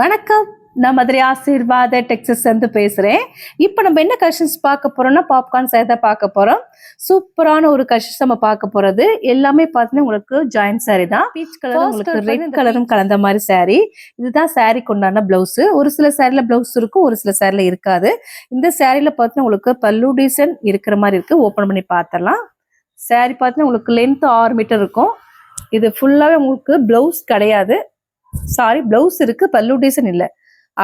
வணக்கம். நான் மதுரை ஆசீர்வாத டெக்ஸஸ் வந்து பேசுறேன். இப்போ நம்ம என்ன கலெக்ஷன்ஸ் பார்க்க போறோம்னா பாப்கார்ன் சேதை பார்க்க போறோம். சூப்பரான ஒரு கலெக்ஷன்ஸ் நம்ம பார்க்க போறது. எல்லாமே பார்த்தீங்கன்னா உங்களுக்கு ஜாயின்ட் saree தான். பீச் கலர் உங்களுக்கு ரெட் கலரும் கலந்த மாதிரி saree. இதுதான் சாரிக்கு உண்டான பிளவுஸ் ஒரு சில சாரில பிளவுஸ் இருக்கும் ஒரு சில சாரில இருக்காது. இந்த சாரில பார்த்தீங்கன்னா உங்களுக்கு பல்லு டிசைன் இருக்கிற மாதிரி இருக்கு. ஓபன் பண்ணி பார்த்தரலாம் saree பார்த்தீங்கன்னா உங்களுக்கு லென்த் ஆறு மீட்டர் இருக்கும். இது ஃபுல்லாவே உங்களுக்கு பிளவுஸ் கிடையாது. சாரி பிளவுஸ் இருக்கு பல்லு டிசைன் இல்ல.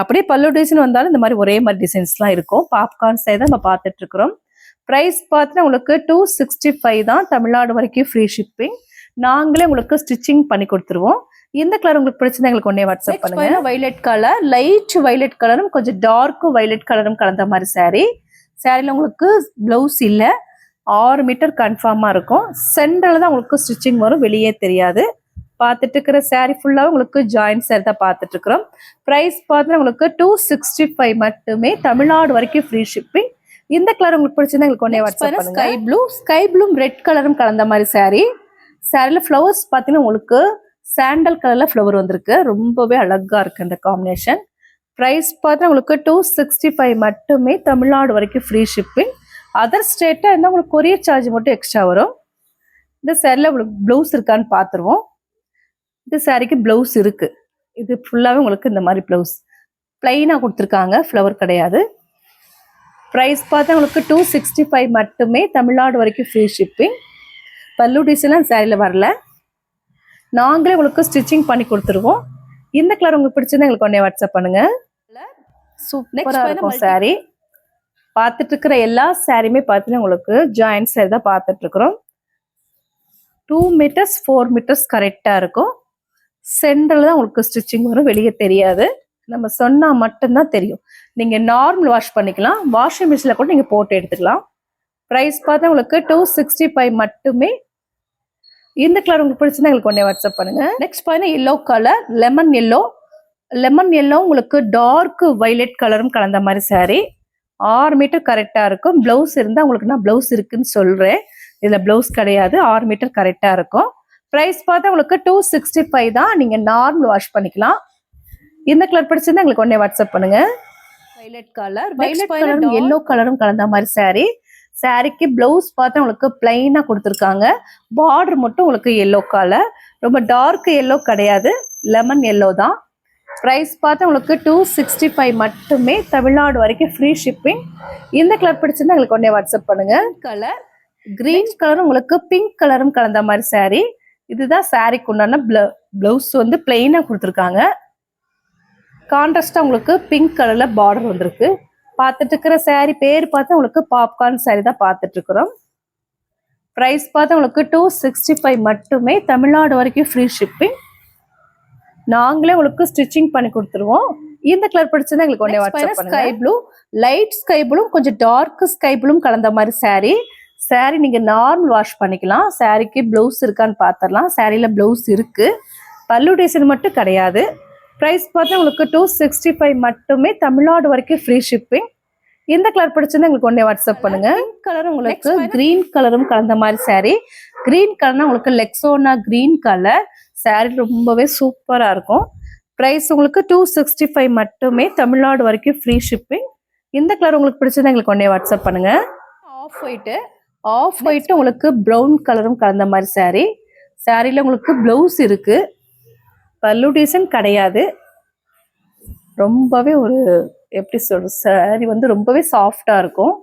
அப்படியே பல்லு டிசைன் வந்தாலும் இந்த மாதிரி ஒரே மாதிரி டிசைன்ஸ்லாம் இருக்கும். பாப்கார்ன் சைடு நம்ம பார்த்துட்டு இருக்கிறோம். ப்ரைஸ் பார்த்தீங்கன்னா உங்களுக்கு டூ சிக்ஸ்டி ஃபைவ் தான். தமிழ்நாடு வரைக்கும் ஃப்ரீ ஷிப்பிங் நாங்களே உங்களுக்கு ஸ்டிச்சிங் பண்ணி கொடுத்துருவோம். இந்த கலர் உங்களுக்கு பிடிச்சிருந்தா எங்களுக்கு ஒன்னே வாட்ஸ்அப் பண்ணுங்க. வைலட் கலர் லைட் வைலட் கலரும் கொஞ்சம் டார்க் வைலட் கலரும் கலந்த மாதிரி saree. சாரியில் உங்களுக்கு பிளவுஸ் இல்லை. ஆறு மீட்டர் கன்ஃபார்மாக இருக்கும். சென்டரில் தான் உங்களுக்கு ஸ்டிச்சிங் வரும். வெளியே தெரியாது. பார்த்துட்டு இருக்கிற saree ஃபுல்லாக உங்களுக்கு ஜாயிண்ட் saree தான் பார்த்துட்டு இருக்கிறோம் ப்ரைஸ் பார்த்தீங்கன்னா உங்களுக்கு டூ சிக்ஸ்டி ஃபைவ் மட்டுமே தமிழ்நாடு வரைக்கும் ஃப்ரீ ஷிப்பிங் இந்த கலர் உங்களுக்கு பிடிச்சிருந்தா எங்களுக்கு ஒன்னே WhatsApp sky blue sky blue red கலரும் கலந்த மாதிரி saree. சாரியில் ஃப்ளவர்ஸ் பார்த்தீங்கன்னா உங்களுக்கு சாண்டல் கலரில் ஃப்ளவர் வந்திருக்கு. ரொம்பவே அழகா இருக்கு இந்த காம்பினேஷன் ப்ரைஸ் பார்த்தீங்கன்னா உங்களுக்கு டூ சிக்ஸ்டி ஃபைவ் மட்டுமே தமிழ்நாடு வரைக்கும் ஃப்ரீ ஷிப்பிங் அதர் ஸ்டேட்டாக இருந்தால் உங்களுக்கு கொரியர் சார்ஜ் மட்டும் எக்ஸ்ட்ரா வரும். இந்த சேரீல உங்களுக்கு ப்ளவுஸ் இருக்கான்னு பார்த்துருவோம். இந்த சாரிக்கு ப்ளவுஸ் இருக்கு. இது ஃபுல்லாகவே உங்களுக்கு இந்த மாதிரி ப்ளவுஸ் பிளைனாக கொடுத்துருக்காங்க ஃப்ளவர் கிடையாது. ப்ரைஸ் பார்த்தா உங்களுக்கு டூ சிக்ஸ்டி ஃபைவ் மட்டுமே தமிழ்நாடு வரைக்கும் ஃப்ரீ ஷிப்பிங் பல்லு டிசைன்லாம் சாரியில் வரல. நாங்களே உங்களுக்கு ஸ்டிச்சிங் பண்ணி கொடுத்துருவோம். இந்த கலர் உங்களுக்கு பிடிச்சிருந்தா எங்களுக்கு உடனே வாட்ஸ்அப் பண்ணுங்க. சூப்பராக இருக்கும் saree. பார்த்துட்டு இருக்கிற எல்லா சாரியுமே பார்த்தீங்கன்னா உங்களுக்கு ஜாயிண்ட் saree தான் பார்த்துட்டு இருக்கிறோம் டூ மீட்டர்ஸ் ஃபோர் மீட்டர்ஸ் கரெக்டாக இருக்கும். சென்டரில் தான் உங்களுக்கு ஸ்டிச்சிங் வரும் வெளியே தெரியாது. நம்ம சொன்னால் மட்டும்தான் தெரியும். நீங்கள் நார்மல் வாஷ் பண்ணிக்கலாம். வாஷிங் மிஷினில் கூட நீங்கள் போட்டு எடுத்துக்கலாம். ப்ரைஸ் பார்த்தா உங்களுக்கு டூ சிக்ஸ்டி ஃபைவ் மட்டுமே. இந்த கலர் உங்களுக்கு பிடிச்சுன்னா எங்களுக்கு ஒன்றே வாட்ஸ்அப் பண்ணுங்கள் நெக்ஸ்ட் பார்த்தீங்கன்னா yellow colour lemon yellow lemon yellow உங்களுக்கு டார்க் வைலட் கலரும் கலந்த மாதிரி சாரீ ஆறு மீட்டர் கரெக்டாக இருக்கும். ப்ளவுஸ் இருந்தால் உங்களுக்கு நான் ப்ளவுஸ் இருக்குன்னு சொல்கிறேன் இதில் ப்ளவுஸ் கிடையாது. ஆறு மீட்டர் கரெக்டாக இருக்கும். ப்ரைஸ் பார்த்தா உங்களுக்கு டூ சிக்ஸ்டி ஃபைவ் தான். நீங்கள் நார்மல் வாஷ் பண்ணிக்கலாம். இந்த கலர் பிடிச்சிருந்தா எங்களுக்கு உடனே வாட்ஸ்அப் பண்ணுங்க. வைலட் கலர் வைலட் கலரும் எல்லோ கலரும் கலந்த மாதிரி saree. சாரிக்கு பிளவுஸ் பார்த்தா உங்களுக்கு பிளைனாக கொடுத்துருக்காங்க. பார்டர் மட்டும் உங்களுக்கு எல்லோ கலர் ரொம்ப டார்க் எல்லோ கிடையாது. லெமன் எல்லோ தான். ப்ரைஸ் பார்த்தா உங்களுக்கு டூ சிக்ஸ்டி ஃபைவ் மட்டுமே தமிழ்நாடு வரைக்கும் ஃப்ரீ ஷிப்பிங் இந்த கலர் பிடிச்சிருந்தா எங்களுக்கு உடனே வாட்ஸ்அப் பண்ணுங்க. கலர் கிரீன் கலரும் உங்களுக்கு பிங்க் கலரும் கலந்த மாதிரி saree. இதுதான் சாரிக்கு உண்டான பிளவுஸ் வந்து பிளெயினாக கொடுத்துருக்காங்க. கான்ட்ராஸ்டாக உங்களுக்கு பிங்க் கலரில் பார்டர் வந்திருக்கு. பார்த்துட்டு இருக்கிற saree பேர் பார்த்தா உங்களுக்கு பாப்கார்ன் saree தான் பார்த்துட்டு இருக்கிறோம். ப்ரைஸ் பார்த்தா உங்களுக்கு டூ சிக்ஸ்டி ஃபைவ் மட்டுமே தமிழ்நாடு வரைக்கும் ஃப்ரீ ஷிப்பிங் நாங்களே உங்களுக்கு ஸ்டிச்சிங் பண்ணி கொடுத்துருவோம். இந்த கலர் பிடிச்சதா எங்களுக்கு ஒன்றே WhatsApp sky blue light sky blue கொஞ்சம் டார்க் ஸ்கை ப்ளூம் கலந்த மாதிரி saree. Saree நீங்க நார்மல் வாஷ் பண்ணிக்கலாம். சாரிக்கு பிளவுஸ் இருக்கான்னு பார்த்துடலாம் சாரியில் பிளவுஸ் இருக்கு. பல்லு டிசைன் மட்டும் கிடையாது. ப்ரைஸ் பார்த்தா உங்களுக்கு டூ சிக்ஸ்டி ஃபைவ் மட்டுமே தமிழ்நாடு வரைக்கும் ஃப்ரீ ஷிப்பிங் இந்த கலர் பிடிச்சிருந்தா எங்களுக்கு ஒன்றே வாட்ஸ்அப் பண்ணுங்க. கலர் உங்களுக்கு கிரீன் கலரும் கலந்த மாதிரி saree. கிரீன் கலர்னா உங்களுக்கு லெக்ஸோனா கிரீன் கலர் saree ரொம்பவே சூப்பராக இருக்கும். ப்ரைஸ் உங்களுக்கு டூ சிக்ஸ்டி ஃபைவ் மட்டுமே தமிழ்நாடு வரைக்கும் ஃப்ரீ ஷிப்பிங் இந்த கலர் உங்களுக்கு பிடிச்சதா எங்களுக்கு ஒன்றே வாட்ஸ்அப் பண்ணுங்க. ஆஃப் ஒயிட்டு ஆஃப் ஒயிட்டு உங்களுக்கு ப்ரௌன் கலரும் கலந்த மாதிரி saree. சாரியில் உங்களுக்கு ப்ளவுஸ் இருக்கு. பல்லு டிசைன் கிடையாது. ரொம்பவே ஒரு எப்படி சொல்ற சாரி வந்து ரொம்பவே சாஃப்டாக இருக்கும்.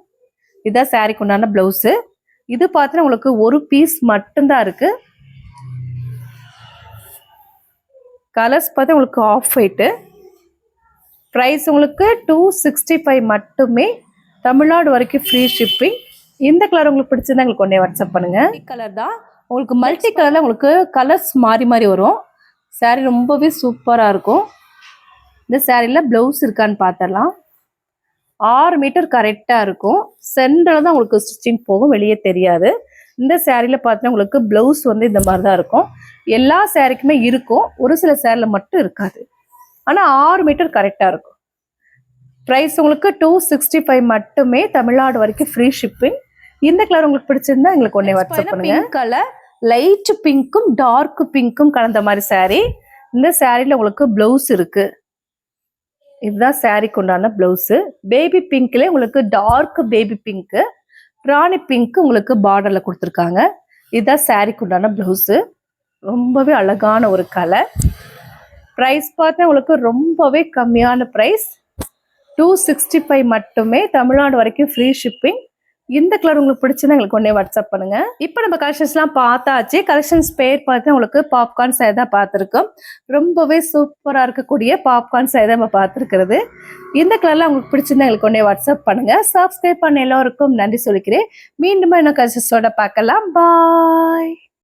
இதுதான் சாரிக்கு உண்டான ப்ளவுஸு இது பார்த்தீங்கன்னா உங்களுக்கு ஒரு பீஸ் மட்டும்தான் இருக்கு. கலர்ஸ் பார்த்தா உங்களுக்கு ஆஃப் ஒயிட்டு ப்ரைஸ் உங்களுக்கு டூ சிக்ஸ்டி ஃபைவ் மட்டுமே தமிழ்நாடு வரைக்கும் ஃப்ரீ ஷிப்பிங் இந்த கலர் உங்களுக்கு பிடிச்சிருந்தா எங்களுக்கு ஒன்றே வாட்ஸ்அப் பண்ணுங்க. கலர் தான். உங்களுக்கு மல்டி கலரில் உங்களுக்கு கலர்ஸ் மாறி மாறி வரும். Saree ரொம்பவே சூப்பராக இருக்கும். இந்த சாரியில் ப்ளவுஸ் இருக்கான்னு பார்த்துடலாம் ஆறு மீட்டர் கரெக்டாக இருக்கும். சென்டரில் தான் உங்களுக்கு ஸ்டிச்சிங் போகும். வெளியே தெரியாது. இந்த சாரியில் பார்த்தீங்கன்னா உங்களுக்கு ப்ளவுஸ் வந்து இந்த மாதிரி தான் இருக்கும். எல்லா சாரிக்குமே இருக்கும். ஒரு சில சேரில் மட்டும் இருக்காது. ஆனால் ஆறு மீட்டர் கரெக்டாக இருக்கும். ப்ரைஸ் உங்களுக்கு டூ சிக்ஸ்டி ஃபைவ் மட்டுமே தமிழ்நாடு வரைக்கும் ஃப்ரீ ஷிப்பிங் இந்த கலர் உங்களுக்கு பிடிச்சிருந்தா எங்களுக்கு ஒன்றே வாட்ஸ்அப் பண்ணுங்க. கலர் லைட் பிங்க்கும் டார்க் பிங்க்கும் கலந்த மாதிரி saree. இந்த சாரியில் உங்களுக்கு ப்ளவுஸ் இருக்கு. இதுதான் சாரிக்கு உண்டான பிளவுஸு பேபி பிங்க்ல உங்களுக்கு dark baby pink rani pink உங்களுக்கு பார்டர்ல கொடுத்துருக்காங்க. இதுதான் சாரிக்கு உண்டான பிளவுஸு ரொம்பவே அழகான ஒரு கலர் ப்ரைஸ் பார்த்தா உங்களுக்கு ரொம்பவே கம்மியான ப்ரைஸ் டூ சிக்ஸ்டி ஃபைவ் மட்டுமே தமிழ்நாடு வரைக்கும் ஃப்ரீ ஷிப்பிங் இந்த கலர் உங்களுக்கு பிடிச்சிருந்தா எங்களுக்கு உடனே வாட்ஸ்அப் பண்ணுங்க. இப்போ நம்ம கலெக்ஷன்ஸ்லாம் பார்த்தாச்சு. கலெக்ஷன்ஸ் பேர் பார்த்து உங்களுக்கு பாப்கார்ன் சைடு தான் பார்த்துருக்கோம். ரொம்பவே சூப்பராக இருக்கக்கூடிய பாப்கார்ன் சேர் தான் நம்ம பார்த்துருக்கிறது. இந்த கலர்லாம் உங்களுக்கு பிடிச்சிருந்தா எங்களுக்கு உடனே வாட்ஸ்அப் பண்ணுங்க. சப்ஸ்கிரைப் பண்ண எல்லோருக்கும் நன்றி சொல்லிக்கிறேன். மீண்டும் இன்னும் கலெக்ஷன்ஸோட பார்க்கலாம். பாய்